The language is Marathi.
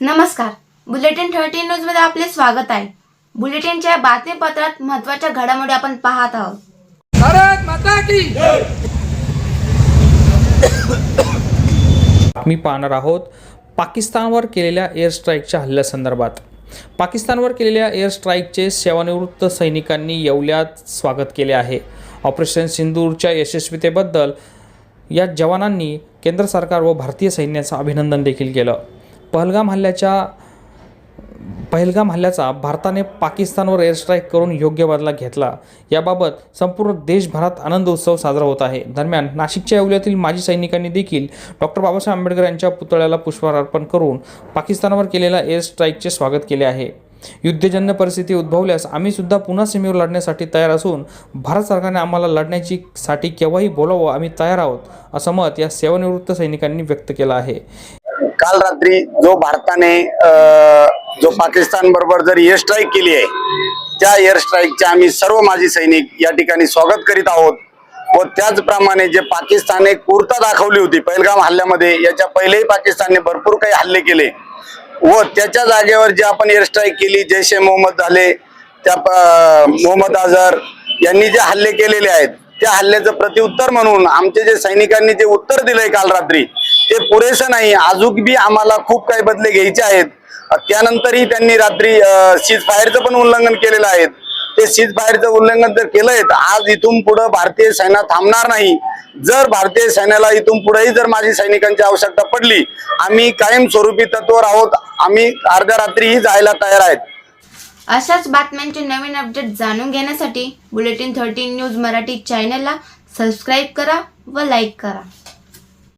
नमस्कार. बुलेटिन थर्टी न्यूजमध्ये आपले स्वागत आहे. बुलेटिनच्या बातमीपत्रात महत्त्वाच्या घडामोडी आपण पाहत आहोत. भारत माता की मी पाहणार आहोत पाकिस्तानवर केलेल्या एअर स्ट्राईकच्या हल्ल्यासंदर्भात पाकिस्तानवर केलेल्या एअर स्ट्राईकचे सेवानिवृत्त सैनिकांनी येवल्यात स्वागत केले आहे. ऑपरेशन सिंदूरच्या यशस्वीतेबद्दल या जवानांनी केंद्र सरकार व भारतीय सैन्याचं अभिनंदन देखील केलं. पहलगाम हल्ल्याच्या पहलगाम हल्ल्याचा भारताने पाकिस्तानवर एअरस्ट्राईक करून योग्य बदला घेतला. याबाबत संपूर्ण देशभरात आनंद उत्सव साजरा होत आहे. दरम्यान नाशिकच्या येवल्यातील माजी सैनिकांनी देखील डॉक्टर बाबासाहेब आंबेडकर यांच्या पुतळ्याला पुष्पहार अर्पण करून पाकिस्तानवर केलेल्या एअर स्ट्राईकचे स्वागत केले आहे. युद्धजन्य परिस्थिती उद्भवल्यास आम्ही सुद्धा पुन्हा सीमेवर लढण्यासाठी तयार असून भारत सरकारने आम्हाला लढण्याची साठी केव्हाही बोलावं आम्ही तयार आहोत असं मत या सेवानिवृत्त सैनिकांनी व्यक्त केलं आहे. काल रात्री जो भारताने जो पाकिस्तान बरोबर जर एअर स्ट्राईक केली आहे त्या एअर स्ट्राईकचे आम्ही सर्व माजी सैनिक या ठिकाणी स्वागत करीत आहोत. व त्याचप्रमाणे जे पाकिस्तानने कुर्ता दाखवली होती पहिलगाम हल्ल्यामध्ये याच्या पहिलेही पाकिस्तानने भरपूर काही हल्ले केले. व त्याच्या जागेवर जे आपण एअर स्ट्राईक केली जैश ए मोहम्मद झाले त्या प- मोहम्मद अझहर यांनी जे हल्ले केलेले आहेत त्या हल्ल्याचं प्रतिउत्तर म्हणून आमचे जे सैनिकांनी जे उत्तर दिलंय काल रात्री ते पुरेसं नाही. अजून बी आम्हाला खूप काही बदले घ्यायचे आहेत. त्यानंतरही त्यांनी रात्री सीज फायरचं पण उल्लंघन केलेलं आहे. ते सीज फायरचं उल्लंघन जर केलंय तर आज इथून पुढं भारतीय सेना थांबणार नाही. जर भारतीय सैन्याला इथून पुढेही जर माझी सैनिकांची आवश्यकता पडली आम्ही कायमस्वरूपी तत्वर आहोत. आम्ही अर्ध्या रात्रीही जायला तयार आहेत. अशाच बातम्यांचे नवीन अपडेट जाणून घेण्यासाठी बुलेटिन थर्टीन न्यूज मराठी चॅनलला सबस्क्राईब करा व लाईक करा.